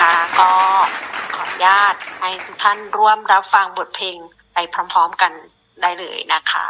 นะคะ ก็ขออนุญาตให้ทุกท่านร่วมรับฟังบทเพลงไปพร้อมๆกันได้เลยนะคะ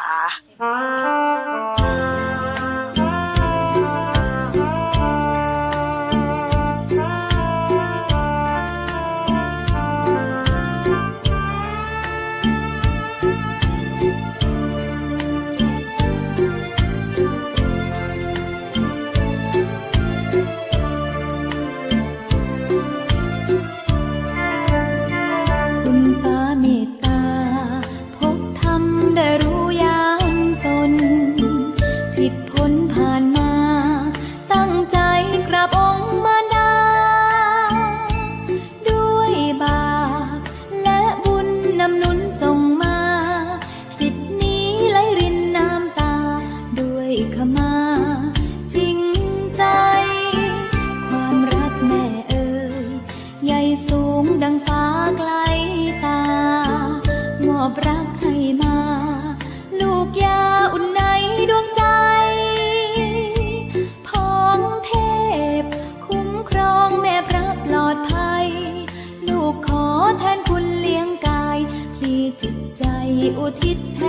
อุทิศแท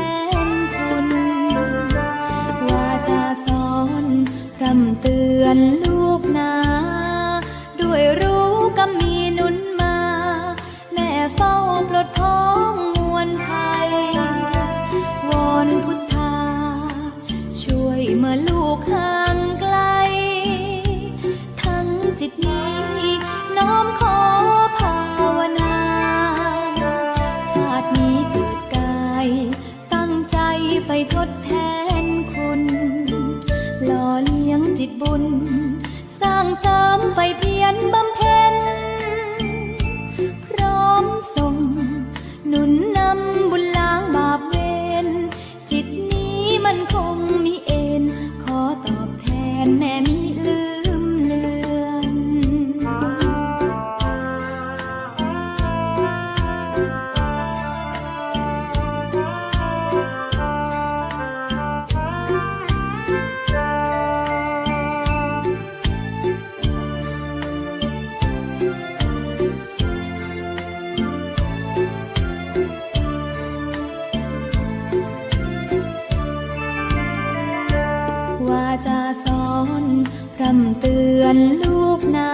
อนลูกนา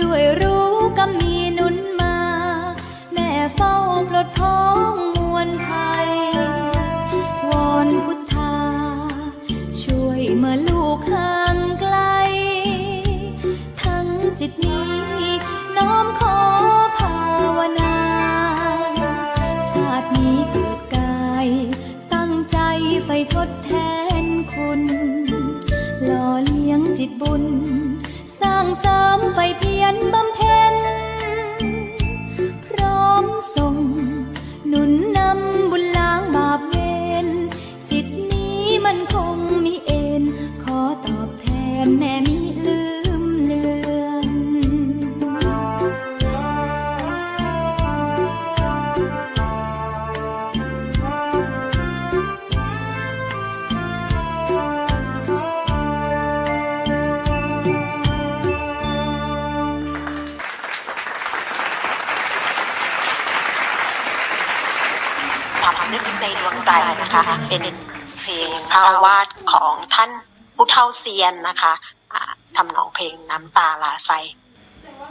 ด้วยรู้ันคงมีเอ็น ขอตอบแทนแม่มิลืมเลือน สามนึกในดวงใจนะคะ เป็น พลงพระวาดของท่านผู้เฒ่าเซียนนะคะอ่าทำนองเพลงน้ำตาลาไซ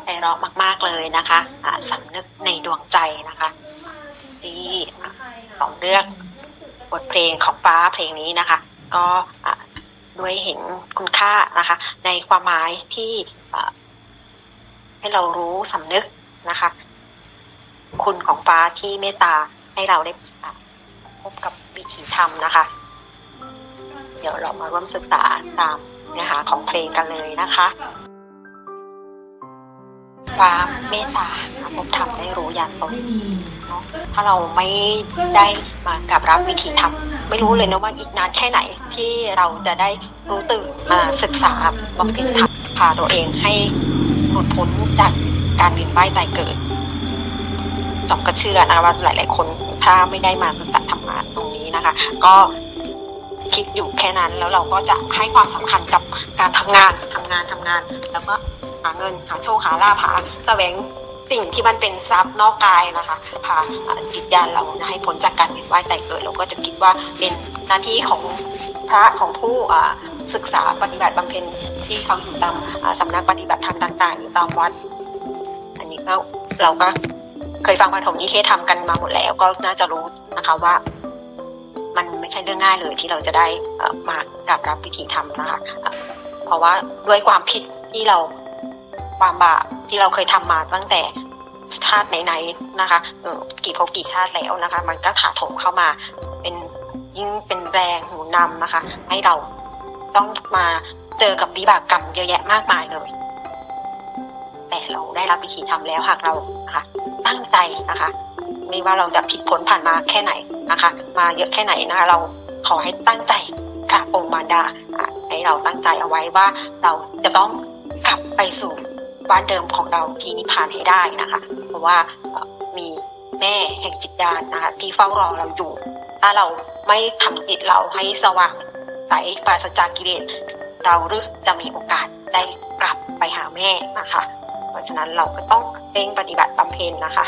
ไพเราะมาก ๆ เลยนะคะอ่าสำนึกในดวงใจนะคะที่ต้องเลือกบทเพลงของฟ้าเพลงนี้นะคะ ก็ด้วยเห็นคุณค่านะคะ ในความหมายที่ให้เรารู้สำนึกนะคะ คุณของฟ้าที่เมตตาให้เราได้พบกับวิถีธรรมนะคะ เดี๋ยวเรามาร่วมศึกษาตามเนื้อหาของเพลงกันเลยนะคะความเมตตาพบธรรมได้รู้ยันตนถ้าเราไม่ได้มากับรับวิถีธรรม ไม่รู้เลยนะว่าอีกนานแค่ไหนที่เราจะได้รู้ตื่นมาศึกษาบำเพ็ญธรรมพาตัวเองให้หลุดพ้นจากการเวียนว่ายตายเกิดจอมก็เชื่อนะว่าหลาย ๆ คนถ้าไม่ได้มาศึกษาธรรมะตรงนี้นะคะ ก็ คิดอยู่แค่นั้น แล้วเราก็จะให้ความสำคัญกับการทำงานทำงานทำงาน แล้วก็หาเงินหาโชคหาลาภหาแสวงสิ่งที่มันเป็นทรัพย์นอกกายนะคะพาอ่าจิตญาณเรานะให้พ้นจากการเวียนว่ายตายเกิดเราก็จะคิดว่าเป็นหน้าที่ของพระของผู้ศึกษาปฏิบัติบำเพ็ญที่เขาอยู่ตามสำนักปฏิบัติธรรมต่าง ๆ อยู่ตามวัด อันนี้ก็เราก็เคยฟังปฐมนิเทศทำกันมาหมดแล้ว ก็น่าจะรู้นะคะว่า มันไม่ใช่เรื่องง่ายเลยที่เราจะได้มากราบรับพิธีทำนะคะเพราะว่าด้วยความผิดที่เราความบาปที่เราเคยทำมาตั้งแต่ชาติไหนๆนะคะกี่ภพกี่ชาติแล้วนะคะ มันก็ถาโถมเข้ามาเป็นยิ่งเป็นแรงหนุนนำนะคะ ให้เราต้องมาเจอกับวิบากกรรมเยอะแยะมากมายเลย แต่เราได้รับวิธีทำแล้วหากเรานะคะตั้งใจนะคะ ไม่ว่าเราจะผิดผลผ่านมาแค่ไหนนะคะ มาเยอะแค่ไหนนะคะ เราขอให้ตั้งใจกราบองค์มารดาให้เราตั้งใจเอาไว้ว่าเราจะต้องกลับไปสู่บ้านเดิมของเราที่นิพพานให้ได้นะคะ เพราะว่ามีแม่แห่งจิตญาณนะคะ ที่เฝ้ารอเราอยู่ ถ้าเราไม่ทำจิตเราให้สว่างใสปราศจากกิเลสเราหรือจะมีโอกาสได้กลับไปหาแม่นะคะ เพราะฉะนั้นเราก็ต้องเร่งปฏิบัติบำเพ็ญนะคะ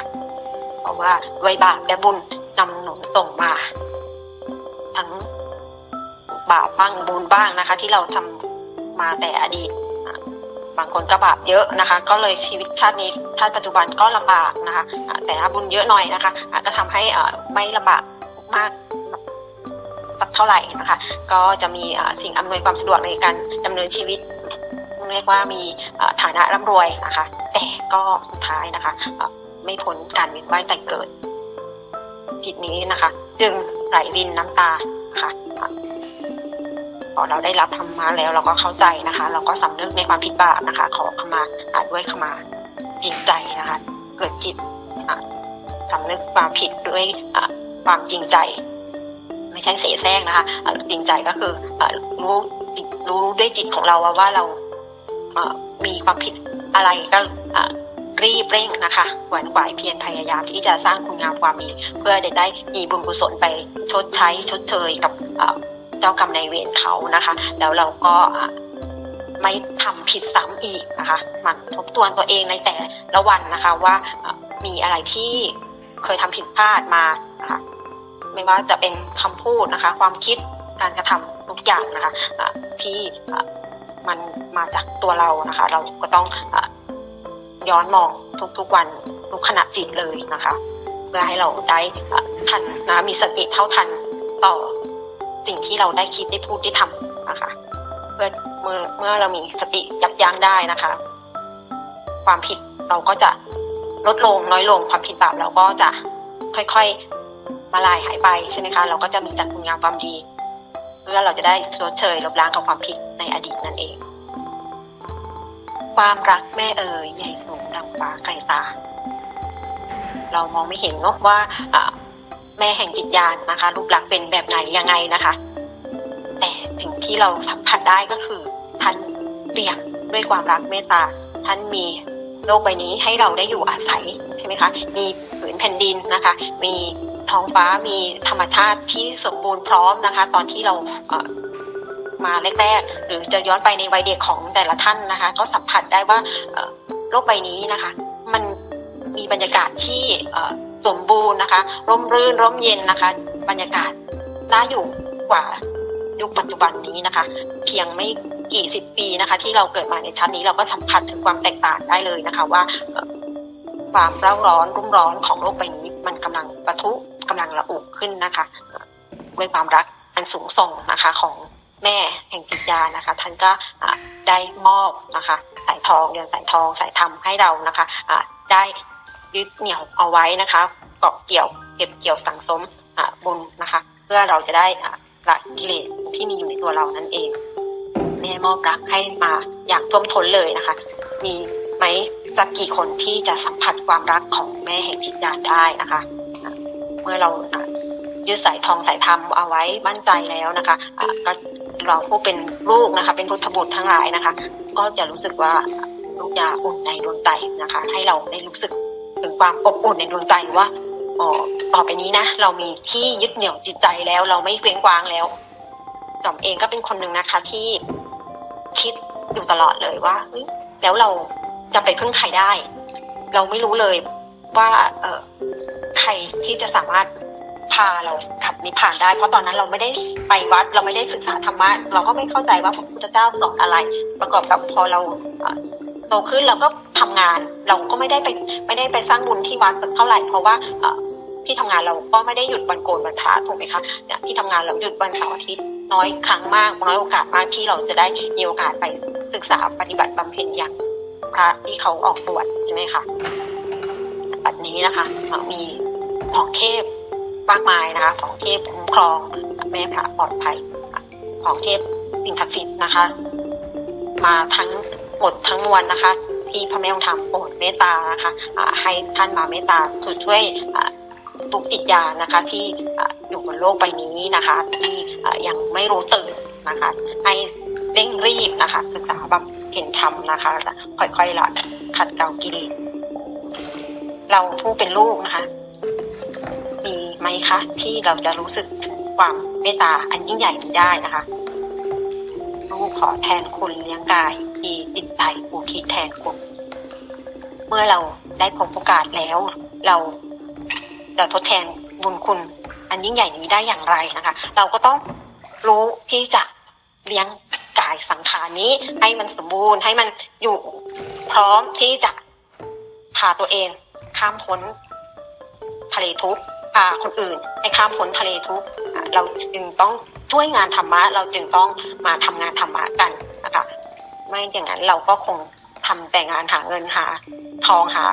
เพราะว่าไวยบาปและบุญนำหนุนส่งมา ทั้งบาปบ้างบุญบ้างนะคะ ที่เราทำมาแต่อดีตบางคนก็บาปเยอะนะคะ ก็เลยชีวิตชาตินี้ชาติปัจจุบันก็ลำบากนะคะ แต่ถ้าบุญเยอะหน่อยนะคะ ก็ทำให้ไม่ลำบากมากสักเท่าไหร่นะคะ ก็จะมีสิ่งอำนวยความสะดวกในการดำเนินชีวิตเรียกว่ามีฐานะร่ำรวยนะคะ แต่ก็สุดท้ายนะคะ ไม่พ้นการเวียนว่ายแต่เกิด จิตนี้นะคะ จึงไหลรินน้ำตาค่ะพอเราได้รับธรรมะแล้วเราก็เข้าใจนะคะ เราก็สำนึกในความผิดบาปนะคะ ขอขมาอะด้วยขมาจริงใจนะคะ เกิดจิตอะสำนึกความผิดด้วยความจริงใจ ไม่ใช่เสแสร้งนะคะจริงใจก็คือรู้รู้ด้วยจิตของเราว่าเรามีความผิดอะไรก็ รีบเร่งนะคะหวนขวายเพียรพยายามที่จะสร้างคุณงามความดี เพื่อได้ได้มีบุญกุศลไปชดใช้ชดเชยกับเจ้ากรรมนายเวรเขานะคะ แล้วเราก็ไม่ทำผิดซ้ำอีกนะคะหมันทบทวนตัวเองในแต่ละวันนะคะว่ามีอะไรที่เคยทำผิดพลาดมานะคะไม่ว่าจะเป็นคำพูดนะคะ ความคิดการกระทำทุกอย่างนะคะะที่ะมันมาจากตัวเรานะคะ เราก็ต้องอ ย้อนมองทุกๆวันทุกขณะจิตเลยนะคะ เพื่อให้เราได้ทันนะมีสติเท่าทันต่อสิ่งที่เราได้คิดได้พูดได้ทำนะคะ เพื่อเมื่อเมื่อเรามีสติยับยั้งได้นะคะ ความผิดเราก็จะลดลงน้อยลงความผิดบาปเราก็จะค่อยๆมาลายหายไปใช่ไหมคะ เราก็จะมีแต่คุณงามความดี เพื่อเราจะได้ชดเชยลบล้างกับความผิดในอดีตนั่นเอง ความรักแม่เอ๋ยใหญ่สูงดังฟ้าไกลตา เรามองไม่เห็นเนอะว่าแม่แห่งจิตญาณนะคะรูปลักษณ์เป็นแบบไหนยังไงนะคะ แต่สิ่งที่เราสัมผัสได้ก็คือ ท่านเปี่ยมด้วยความรักเมตตา ท่านมีโลกใบนี้ให้เราได้อยู่อาศัยใช่ไหมคะ มีผืนแผ่นดินนะคะ มีท้องฟ้ามีธรรมชาติที่สมบูรณ์พร้อมนะคะ ตอนที่เรา มาแรกๆ หรือจะย้อนไปในวัยเด็กของแต่ละท่านนะคะ ก็สัมผัสได้ว่าโลกใบนี้นะคะ มันมีบรรยากาศที่สมบูรณ์นะคะ ร่มรื่นร่มเย็นนะคะ บรรยากาศน่าอยู่กว่ายุคปัจจุบันนี้นะคะ เพียงไม่กี่สิบปีนะคะ ที่เราเกิดมาในชั้นนี้เราก็สัมผัสถึงความแตกต่างได้เลยนะคะว่าความเร่าร้อนรุ่มร้อนของโลกใบนี้ มันกำลังปะทุกำลังระอุขึ้นนะคะ ด้วยความรักอันสูงส่งนะคะของ แม่แห่งจิตญาณนะคะ ท่านก็ได้มอบนะคะสายทองเดือนสายทองสายธรรมให้เรานะคะะได้ยึดเหนี่ยวเอาไว้นะคะเกาะเกี่ยวเก็บเกี่ยวสังสมบุญนะคะ เพื่อเราจะได้ละกิเลสที่มีอยู่ในตัวเรานั่นเองแม่มอบรักให้มาอย่างท่วมท้นเลยนะคะ มีไหมจะกี่คนที่จะสัมผัสความรักของแม่แห่งจิตญาณได้นะคะะเมื่อเรายึดสายทองสายธรรมเอาไว้มั่นใจแล้วนะคะะก็ เราผู้เป็นลูกนะคะ เป็นพุทธบุตรทั้งหลายนะคะ ก็จะรู้สึกว่าลูกยาอุ่นในดวงใจนะคะ ให้เราได้รู้สึกถึงความอบอุ่นในดวงใจว่าอ๋อต่อไปนี้นะ เรามีที่ยึดเหนี่ยวจิตใจแล้ว เราไม่เคว้งคว้างแล้วจอมเองก็เป็นคนหนึ่งนะคะ ที่คิดอยู่ตลอดเลยว่าแล้วเราจะไปพึ่งใครได้ เราไม่รู้เลยว่า เออใครที่จะสามารถ พาเรากลับนิพพานได้ เพราะตอนนั้นเราไม่ได้ไปวัดเราไม่ได้ศึกษาธรรมะ เราก็ไม่เข้าใจว่าพระพุทธเจ้าสอนอะไร ประกอบกับพอเราโตขึ้นเราก็ทำงาน เราก็ไม่ได้ไปไม่ได้ไปสร้างบุญที่วัดสักเท่าไหร่ เพราะว่าที่ทำงานเราก็ไม่ได้หยุดวันโกนวันพระถูกไหมคะเนี่ยที่ทำงานเราหยุดวันเสาร์อาทิตย์น้อยครั้งมากน้อยโอกาสมากที่เราจะได้มีโอกาสไปศึกษาปฏิบัติบำเพ็ญอย่างพระที่เขาออกบวชใช่ไหมคะปัจจุบันนี้นะคะมีของเทพ มากมายนะคะ ของเทพคุ้มครองแม่พระปลอดภัย ของเทพสิ่งศักดิ์สิทธิ์นะคะ มาทั้งหมดทั้งมวลนะคะ ที่พระแม่องค์ธรรมโปรดเมตตานะคะอ่าให้ท่านมาเมตตาคือช่วยทุกจิตญาณนะคะ ที่อยู่บนโลกใบนี้นะคะ ที่ยังไม่รู้ตื่นนะคะให้เร่งรีบนะคะ ศึกษาบำเพ็ญธรรมนะคะ ค่อยๆละขัดเกลากิเลสเราผู้เป็นลูกนะคะ ไหมคะ ที่เราจะรู้สึกถึงความเมตตาอันยิ่งใหญ่นี้ได้นะคะลูกขอแทนคุณเลี้ยงกายที่จิตใจอุทิศแทนคุณเมื่อเราได้พบโอกาสแล้ว เราจะทดแทนบุญคุณ อันยิ่งใหญ่นี้ได้อย่างไรนะคะ เราก็ต้องรู้ที่จะเลี้ยงกายสังขารนี้ ให้มันสมบูรณ์ให้มันอยู่พร้อมที่จะพาตัวเองข้ามพ้นทะเลทุกข์ พาคนอื่นให้ข้ามพ้นทะเลทุกเราจึงต้องช่วยงานธรรมะ เราจึงต้องมาทำงานธรรมะกันนะคะไม่อย่างนั้นเราก็คงทำแต่งานหาเงินหา ทองหา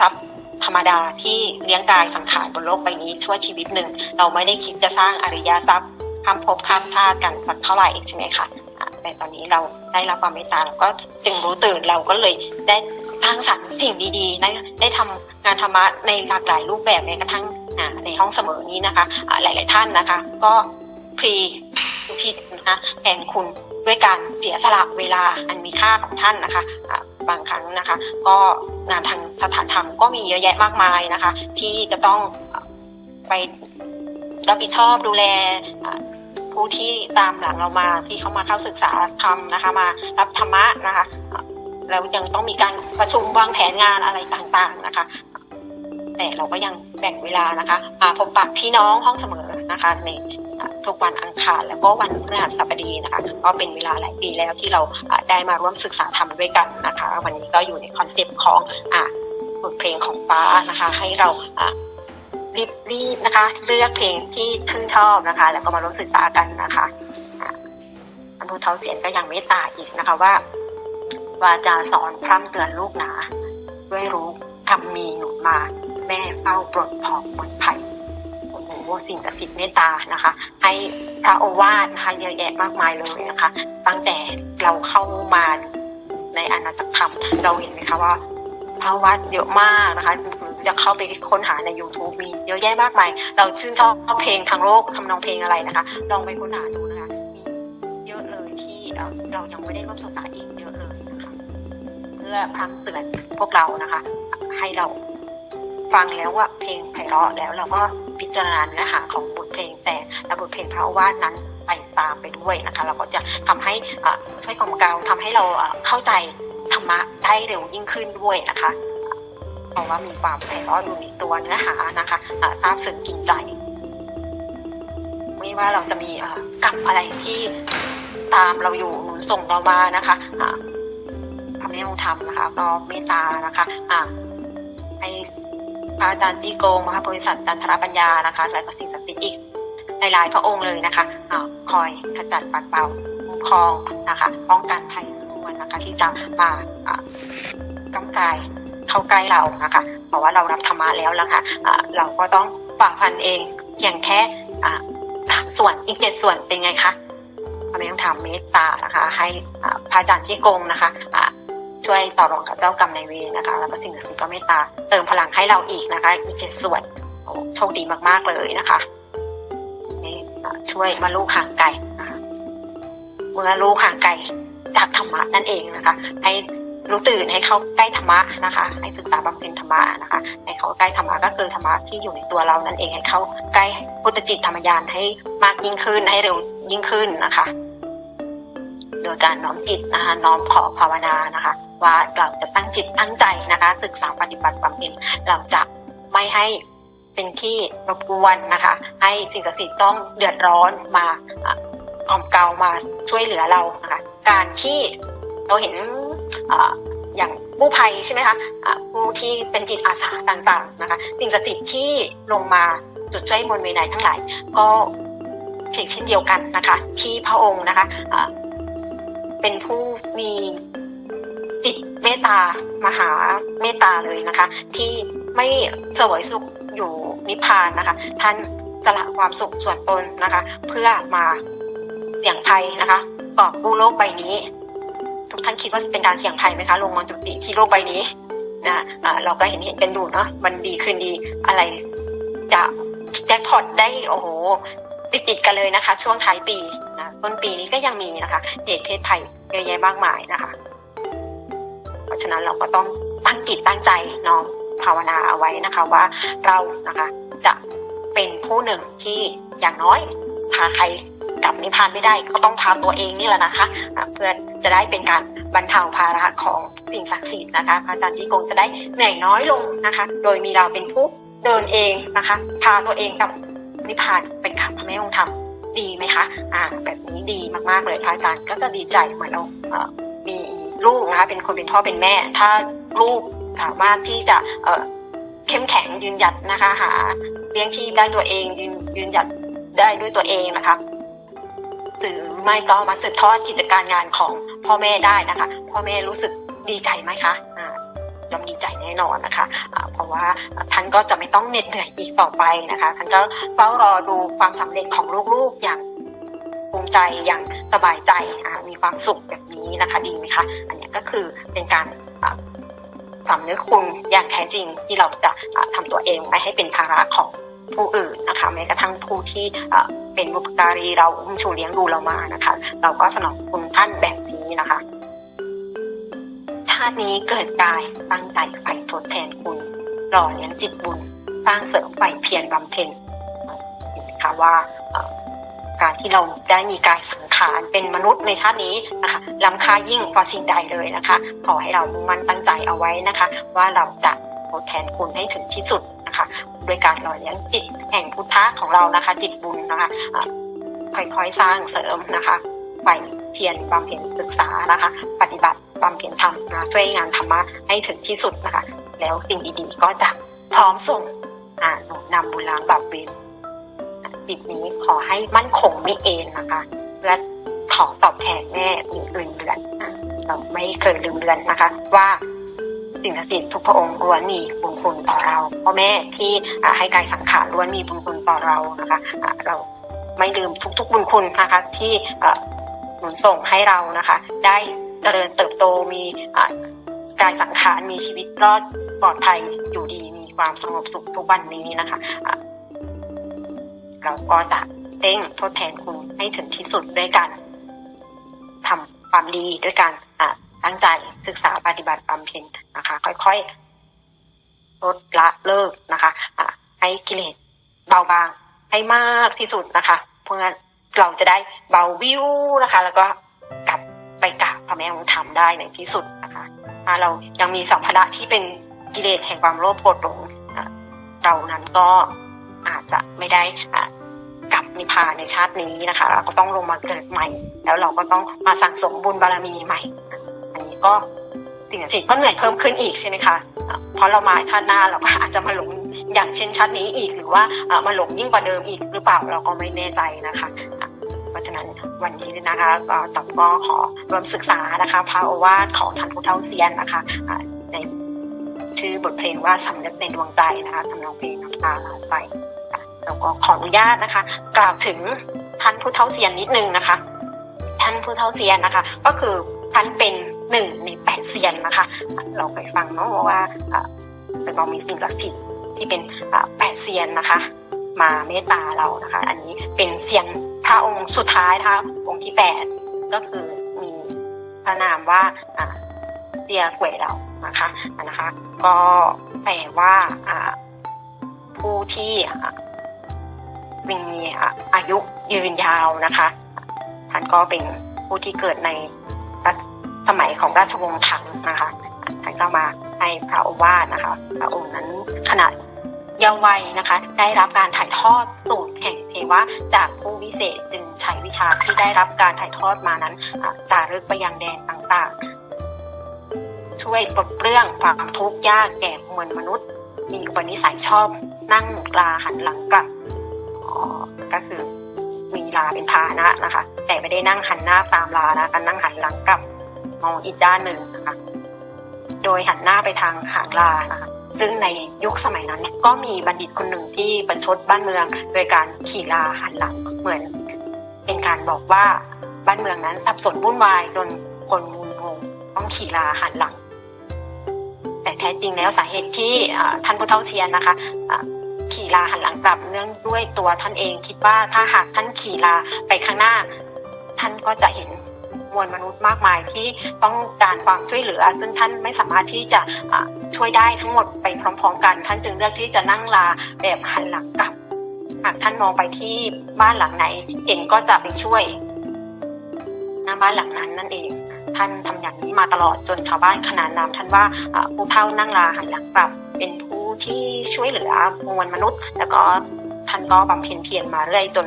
ทรัพย์ธรรมดาที่เลี้ยงกายสังขารบนโลกใบนี้ชั่วชีวิตหนึ่ง เราไม่ได้คิดจะสร้างอริยทรัพย์ข้ามภพข้ามชาติกันสักเท่าไหร่ใช่ไหมคะแต่ตอนนี้เราได้รับความเมตตาเราก็จึงรู้ตื่นเราก็เลยได้สร้างสรรค์สิ่งดีๆได้ได้ทำงานธรรมะในหลากหลายรูปแบบแม้กระทั่ง ในห้องเสมอนี้นะคะหลาย ๆ ท่านนะคะ ก็พรีอุทิศนะคะแทนคุณด้วยการเสียสละเวลาอันมีค่าของท่านนะคะบางครั้งนะคะ ก็งานทางสถานธรรมก็มีเยอะแยะมากมายนะคะ ที่จะต้องไปรับผิดชอบดูแลผู้ที่ตามหลังเรามาที่เขามาเข้าศึกษาธรรมนะคะ มารับธรรมะนะคะแล้วยังต้องมีการประชุมวางแผนงานอะไรต่างๆนะคะ แต่เราก็ยังแบ่งเวลานะคะมาพบปะพี่น้องห้องเสมอนะคะในทุกวันอังคารแล้วก็วันพฤหัสบดีนะคะก็เป็นเวลาหลายปีแล้วที่เราได้มาร่วมศึกษาธรรมด้วยกันนะคะ วันนี้ก็อยู่ในคอนเซปต์ของบทเพลงของฟ้านะคะ ให้เรารีบรีบนะคะ เลือกเพลงที่ชื่นชอบนะคะ แล้วก็มาร่วมศึกษากันนะคะอนุเทาเสียนก็ยังเมตตาอีกนะคะว่าวาจาสอนพร่ำเตือนลูกหนา ด้วยรู้คำมีหนุนมา แม่เฝ้าปลดผองหมดภัยโอ้โหสิ่งศักดิ์สิทธิ์เมตตานะคะ ให้พระโอวาทนะคะเยอะแยะมากมายเลยนะคะ ตั้งแต่เราเข้ามาในอาณาจักรธรรมเราเห็นไหมคะว่าพระวัดเยอะมากนะคะจะเข้าไปค้นหาใน YouTube มีเยอะแยะมากมาย เราชื่นชอบเพลงทางโลกทำนองเพลงอะไรนะคะ ลองไปค้นหาดูนะคะ มีเยอะเลยที่เรายังไม่ได้ร่วมศึกษาอีกเยอะเลยนะคะ เพื่อพร่ำเตือนพวกเรานะคะ ให้เรา ฟังแล้วว่าเพลงไพเราะแล้วเราก็พิจารณาเนื้อหาของบทเพลงแต่และบทเพลงพระโอวานั้นไปตามไปด้วยนะคะ เราก็จะทำให้อ่าช่วยกล่อมเกลาทำให้เราเข้าใจธรรมะได้เร็วยิ่งขึ้นด้วยนะคะเพราะว่ามีความไพเราะอยู่ในตัวเนื้อหานะคะอ่าบซึ้งกินใจ ไม่ว่าเราจะมีกับอะไรที่ตามเราอยู่หนุนส่งเรามานะคะทำให้เราทำนะคะ ก็เมตตานะคะให้ พระอาจารย์จีโกงนะคะบริษัทจันทรปัญญานะคะและก็สิ่งศักดิ์สิทธิ์อีกหลายๆพระองค์เลยนะคะอคอยขจัดปัดเป่าคุ้มครองนะคะ ป้องกันภัยทั้งมวลนะคะ ที่จะมากำกายเข้าใกล้เรานะคะเพราะว่าเรารับธรรมะแล้วนะคะอ่าเราก็ต้องฝ่าฟันเองเพียงแค่สามส่วนอีกเจ็ดส่วนเป็นไงคะพระแม่ต้องทำเมตตานะคะ ให้พระอาจารย์จีโกงนะคะ ช่วยต่อรองกับเจ้ากรรมนายเวรนะคะ แล้วก็สิ่งศักดิ์สิทธิ์ก็เมตตาเติมพลังให้เราอีกนะคะ อีกเจ็ดส่วนโชคดีมากๆเลยนะคะนี่ช่วยมาลูกห่างไกลนะคะเมื่อลูกห่างไกลจากธรรมะนั่นเองนะคะ ให้รู้ตื่นให้เข้าใกล้ธรรมะนะคะ ให้ศึกษาบำเพ็ญธรรมะนะคะ ให้เขาใกล้ธรรมะก็คือธรรมะที่อยู่ในตัวเรานั่นเองให้เข้าใกล้พุทธจิตธรรมญาณให้มากยิ่งขึ้นให้เร็วยิ่งขึ้นนะคะ โดยการน้อมจิตนะคะน้อมขอภาวนานะคะ ว่าเราจะตั้งจิตตั้งใจนะคะ ศึกษาปฏิบัติบำเพ็ญเราจะไม่ให้เป็นที่รบกวนนะคะ ให้สิ่งศักดิ์สิทธิ์ต้องเดือดร้อนมาอะกล่อมเกลามาช่วยเหลือเรานะคะ การที่เราเห็นอย่างกู้ภัยใช่ไหมคะผู้ที่เป็นจิตอาสาต่างๆนะคะ สิ่งศักดิ์สิทธิ์ที่ลงมาจุดช่วยมนต์เวไนทั้งหลาย ก็เช่นเดียวกันนะคะ ที่พระองค์นะคะะเป็นผู้มี จิตเมตตามหาเมตตาเลยนะคะ ที่ไม่เสวยสุขอยู่นิพพานนะคะ ท่านสละความสุขส่วนตนนะคะ เพื่อมาเสี่ยงภัยนะคะกอบกู้โลกใบนี้ ทุกท่านคิดว่าเป็นการเสี่ยงภัยไหมคะ ลงมาจุติที่โลกใบนี้นะอ่าเราก็เห็นเห็นกันดูเนาะวันดีคืนดีอะไรจะแจ็คพอตได้โอ้โหติดติดกันเลยนะคะ ช่วงท้ายปีนะต้นปีนี้ก็ยังมีนะคะ เหตุเพศภัยเยอะแยะมากมายนะคะ ฉะนั้นเราก็ต้องตั้งจิตตั้งใจน้อมภาวนาเอาไว้นะคะว่าเรานะคะจะเป็นผู้หนึ่งที่อย่างน้อยพาใครกลับนิพพานไม่ได้ก็ต้องพาตัวเองนี่แหละนะคะ เพื่อจะได้เป็นการบรรเทาภาระของสิ่งศักดิ์สิทธิ์นะคะพระอาจารย์จีกงจะได้เหนื่อยน้อยลงนะคะ โดยมีเราเป็นผู้เดินเองนะคะ พาตัวเองกลับนิพพานไปขับพระแม่องค์ธรรมดีไหมคะ อ่า แบบนี้ดีมากๆเลยพระอาจารย์ก็จะดีใจเหมือนเราเออมี ลูกนะคะเป็นคนเป็นพ่อเป็นแม่ ถ้าลูกสามารถที่จะเข้มแข็งยืนหยัดนะคะหาเลี้ยงชีพได้ตัวเองยืนยืนหยัดได้ด้วยตัวเองนะคะหรือไม่ก็มาสืบทอดกิจการงานของพ่อแม่ได้นะคะ พ่อแม่รู้สึกดีใจไหมคะย่อมดีใจแน่นอนนะคะอ่าเพราะว่าท่านก็จะไม่ต้องเหน็ดเหนื่อยอีกต่อไปนะคะ ท่านก็เฝ้ารอดูความสำเร็จของลูกๆอย่าง ภูมิใจอย่างสบายใจมีความสุขแบบนี้นะคะดีไหมคะอันนี้ก็คือเป็นการสำนึกคุณอย่างแท้จริงที่เราจะอ่าทำตัวเองไม่ให้เป็นภาระของผู้อื่นนะคะแม้กระทั่งผู้ที่เป็นบุปการีเราอุ้มชูเลี้ยงดูเรามานะคะ เราก็สนองคุณท่านแบบนี้นะคะ ชาตินี้เกิดกายตั้งใจใฝ่ทดแทนคุณหล่อเลี้ยงจิตบุญสร้างเสริมใฝ่เพียรบำเพ็ญเห็นไหมคะว่า การที่เราได้มีกายสังขารเป็นมนุษย์ในชาตินี้นะคะล้ำค่ายิ่งกว่าสิ่งใดเลยนะคะ ขอให้เรามุ่งมั่นตั้งใจเอาไว้นะคะ ว่าเราจะทดแทนคุณให้ถึงที่สุดนะคะด้วยการหล่อเลี้ยงจิตแห่งพุทธะของเรานะคะ จิตบุญนะคะค่อยๆสร้างเสริมนะคะไปเพียรบำเพ็ญศึกษานะคะ ปฏิบัติบำเพ็ญธรรมนะช่วยงานธรรมะให้ถึงที่สุดนะคะ แล้วสิ่งดีๆก็จะพร้อมส่งหนุนนำบุญล้างบาปเวร จิตนี้ขอให้มั่นคงไม่เอ็นนะคะ และขอตอบแทนแม่มีลืมเลือนเราไม่เคยลืมเลือนนะคะ ว่าสิ่งศักดิ์สิทธิ์ทุกพระองค์ล้วนมีบุญคุณต่อเราพ่อแม่ที่ให้กายสังขารล้วนมีบุญคุณต่อเรานะคะเราไม่ลืมทุกๆบุญคุณนะคะ ที่หนุนส่งให้เรานะคะ ได้เจริญเติบโตมีกายสังขารมีชีวิตรอดปลอดภัยอยู่ดีมีความสงบสุขทุกวันนี้นะคะ เราก็จะเร่งทดแทนคุณให้ถึงที่สุดด้วยการทำความดีด้วยการตั้งใจศึกษาปฏิบัติบำเพ็ญนะคะ ค่อยๆลดละเลิกนะคะะให้กิเลสเบาบางให้มากที่สุดนะคะ เพื่อเราจะได้เบาวิวนะคะ แล้วก็กลับไปกราบพระแม่องค์ธรรมได้ในที่สุดนะคะถ้าเรายังมีสัมภาระที่เป็นกิเลสแห่งความโลภโกรธหลงเรานั้นก็ อาจจะไม่ได้กลับนิพพานในชาตินี้นะคะ เราก็ต้องลงมาเกิดใหม่ แล้วเราก็ต้องมาสั่งสมบุญบารมีใหม่ อันนี้ก็สิ่งสิทธิ์ก็เหนื่อยเพิ่มขึ้นอีกใช่ไหมคะเพราะเรามาชาติหน้าเราก็อาจจะมาหลงอย่างเช่นชาตินี้อีก หรือว่ามาหลงยิ่งกว่าเดิมอีกหรือเปล่าเราก็ไม่แน่ใจนะคะเพราะฉะนั้นวันนี้นะคะก็จบก็ขอร่วมศึกษานะคะพระโอวาทของท่านผู้เฒ่าเซียนนะคะใน ชื่อบทเพลงว่าสำนึกในดวงใจนะคะทำนองเพลงน้ำตาลาใสเราก็ขออนุญาตนะคะ กล่าวถึงท่านผู้เท่าเซียนนิดนึงนะคะ ท่านผู้เท่าเซียนนะคะ ก็คือท่านเป็นหนึ่งในแปดเซียนนะคะ เราเคยฟังเนาะว่าอ่าแต่เรามีสิ่งศักดิ์สิทธิ์ที่เป็นแปดเซียนนะคะ มาเมตตาเรานะคะ อันนี้เป็นเซียนพระองค์สุดท้ายนะคะองค์ที่แปดก็คือมีพระนามว่าอ่าเตียกวยเรา นะคะนะคะ ก็แปลว่าผู้ที่มีอายุยืนยาวนะคะท่านก็เป็นผู้ที่เกิดในสมัยของราชวงศ์ถังนะคะท่านก็มาให้พระโอวาทนะคะพระองค์นั้นขณะเยาว์วัยนะคะ ได้รับการถ่ายทอดสูตรแห่งเทวะจากผู้วิเศษจึงใช้วิชาที่ได้รับการถ่ายทอดมานั้นอะจารึกไปยังแดนต่างๆ ช่วยปลดเปลื้องความทุกข์ยากแก่มวลมนุษย์ มีอุปนิสัยชอบนั่งลาหันหลังกลับก็คือมีลาเป็นพาหนะนะคะ แต่ไม่ได้นั่งหันหน้าตามลานะการนั่งหันหลังกลับมองอีกด้านหนึ่งนะคะ โดยหันหน้าไปทางหางลานะคะซึ่งในยุคสมัยนั้นก็มีบัณฑิตคนหนึ่งที่ประชดบ้านเมือง โดยการขี่ลาหันหลังเหมือน เป็นการบอกว่าบ้านเมืองนั้นสับสนวุ่นวายจนคนงุนงงต้องขี่ลาหันหลัง แต่แท้จริงแล้วสาเหตุที่ท่านผู้เฒ่าเซียนนะคะขี่ลาหันหลังกลับเนื่องด้วยตัวท่านเองคิดว่าถ้าหากท่านขี่ลาไปข้างหน้า ท่านก็จะเห็นมวลมนุษย์มากมายที่ต้องการความช่วยเหลือ ซึ่งท่านไม่สามารถที่จะช่วยได้ทั้งหมดไปพร้อม ๆ กัน ท่านจึงเลือกที่จะนั่งลาแบบหันหลังกลับ หากท่านมองไปที่บ้านหลังไหนเห็นก็จะไปช่วยหน้าบ้านหลังนั้นนั่นเอง ท่านทำอย่างนี้มาตลอดจนชาวบ้านขนานนามท่านว่าผู้เฒ่านั่งลาหันหลังกลับ เป็นผู้ที่ช่วยเหลือมวลมนุษย์ แล้วก็ท่านก็บำเพ็ญเพียรมาเรื่อยจน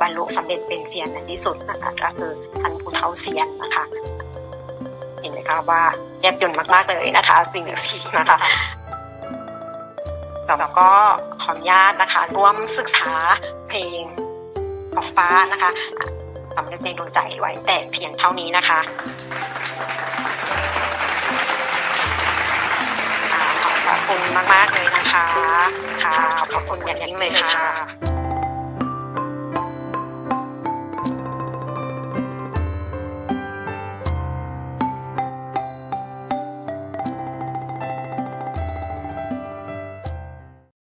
บรรลุสำเร็จเป็นเซียนในที่สุดนะคะก็คือท่านผู้เฒ่าเซียนนะคะ เห็นไหมคะว่าแยบยลมากๆเลยนะคะ สิ่งศักดิ์สิทธิ์นะคะแล้วก็ขออนุญาตนะคะร่วมศึกษาเพลงของฟ้านะคะ สำเร็จในดวงใจไว้แต่เพียงเท่านี้นะคะขอบคุณมาก ๆ เลยนะคะ ค่ะ ขอบคุณอย่างยิ่งเลยค่ะ